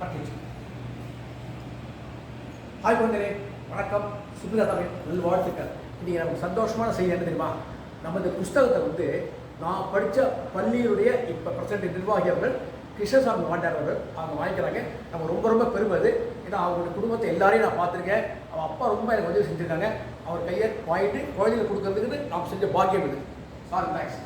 பக்கேஜ் hi குழந்தைகளே வணக்கம். சுப்ரியா தமிழ். நல் வாழ்த்துக்கள். இன்றைக்கி நமக்கு சந்தோஷமான செய்தி என்ன தெரியுமா? நம்ம இந்த புஸ்தகத்தை வந்து நான் படித்த பள்ளியுடைய இப்போ பிரசன்ட் நிர்வாகி அவர்கள் கிருஷ்ணசாமி வாண்டார் அவர்கள் அவங்க வாங்கிக்கிறாங்க. நம்ம ரொம்ப ரொம்ப பெருமை அது. ஏன்னா அவங்களுடைய குடும்பத்தை எல்லாரையும் நான் பார்த்துருக்கேன். அவன் அப்பா ரொம்ப எனக்கு உதவி செஞ்சுருக்காங்க. அவர் கையை வாங்கிட்டு குழந்தைகளுக்கு கொடுக்கறதுக்கு நாம் செஞ்ச பாக்கியம் இது. சாரி தேங்க்ஸ்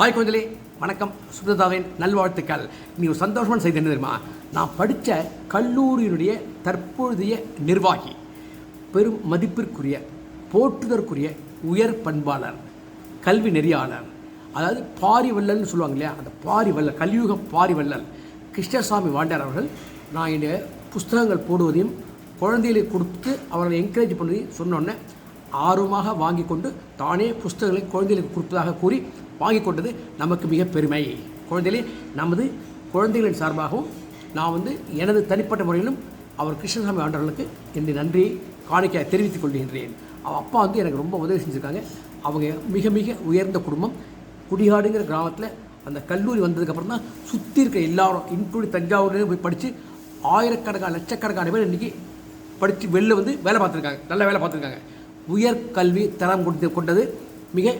ஹாய் குழந்தைகளே. வணக்கம். சுப்ரதாவின் நல்வாழ்த்துக்கள். நீ ஒரு சந்தோஷமான செய்தி என்ன தெரியுமா? நான் படித்த கல்லூரியினுடைய தற்பொழுதைய நிர்வாகி பெரும் மதிப்பிற்குரிய போற்றுதற்குரிய உயர் பண்பாளர் கல்வி நெறியாளர் அதாவது பாரிவள்ளல்னு சொல்லுவாங்க இல்லையா? அந்த பாரிவள்ளல் கலியுக பாரிவள்ளல் கிருஷ்ணசாமி வாண்டார் அவர்கள் நான் என்னுடைய புஸ்தகங்கள் போடுவதையும் குழந்தைகளை கொடுத்து அவர்களை என்கரேஜ் பண்ணுவதையும் சொன்னோன்னே ஆர்வமாக வாங்கி கொண்டு தானே புஸ்தகங்களை குழந்தைகளுக்கு கொடுப்பதாக கூறி வாங்கி கொண்டது நமக்கு மிக பெருமை. குழந்தைகளே நமது குழந்தைகளின் சார்பாகவும் நான் வந்து எனது தனிப்பட்ட முறையிலும் அவர் கிருஷ்ணசாமி ஆண்டவர்களுக்கு என்னுடைய நன்றியை காணிக்கையாக தெரிவித்துக் கொள்கின்றேன். அவன் அப்பா வந்து எனக்கு ரொம்ப உதவி செஞ்சுருக்காங்க. அவங்க மிக மிக உயர்ந்த குடும்பம். குடிகாடுங்கிற கிராமத்தில் அந்த கல்லூரி வந்ததுக்கப்புறம் தான் சுற்றி இருக்க எல்லாரும் இன்க்ளூடிங் தஞ்சாவூர்லேயும் போய் படித்து ஆயிரக்கணக்கான லட்சக்கணக்கான பேர் இன்றைக்கி படித்து வெளில வந்து வேலை பார்த்துருக்காங்க. நல்ல வேலை பார்த்துருக்காங்க. உயர் கல்வி தரம் கொடுத்து கொண்டது. மிக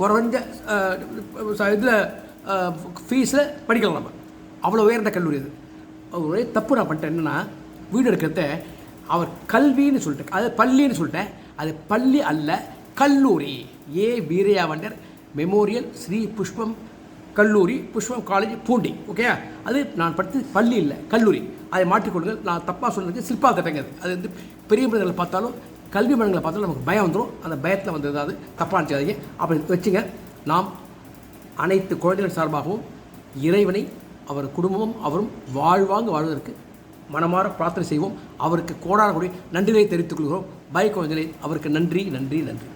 குறைஞ்ச இதில் ஃபீஸில் படிக்கலாம் நம்ம. அவ்வளோ உயர்ந்த கல்லூரி அது. ஒரே தப்பு நான் பண்ணிட்டேன். என்னென்னா வீடு எடுக்கிறத அவர் கல்வின்னு சொல்லிட்டேன் அது பள்ளின்னு சொல்லிட்டேன். அது பள்ளி அல்ல கல்லூரி. ஏ. வீரையாவண்டர் மெமோரியல் ஸ்ரீ புஷ்பம் கல்லூரி புஷ்பம் காலேஜ் பூண்டி ஓகே அது நான் படித்தது பள்ளி இல்லை கல்லூரி. அதை மாற்றிக்கொள்ளுங்கள். நான் தப்பாக சொல்கிறது சிற்பா திட்டங்க அது அது வந்து பெரிய மனிதர்களை பார்த்தாலும் கல்வி மனங்களை பார்த்தாலும் நமக்கு பயம் வந்துடும் அந்த பயத்தில் வந்து ஏதாவது தப்பாக நினச்சாதீங்க அப்படி வச்சுங்க நாம் அனைத்து குழந்தைகள் சார்பாகவும் இறைவனை அவர் குடும்பமும் அவரும் வாழ்வாங்கு வாழ்வதற்கு மனமாற பிரார்த்தனை செய்வோம். அவருக்கு கோடான நன்றிகளை நன்றியை தெரிவித்துக் கொள்கிறோம். பை குழந்தைகளை அவருக்கு நன்றி நன்றி நன்றி.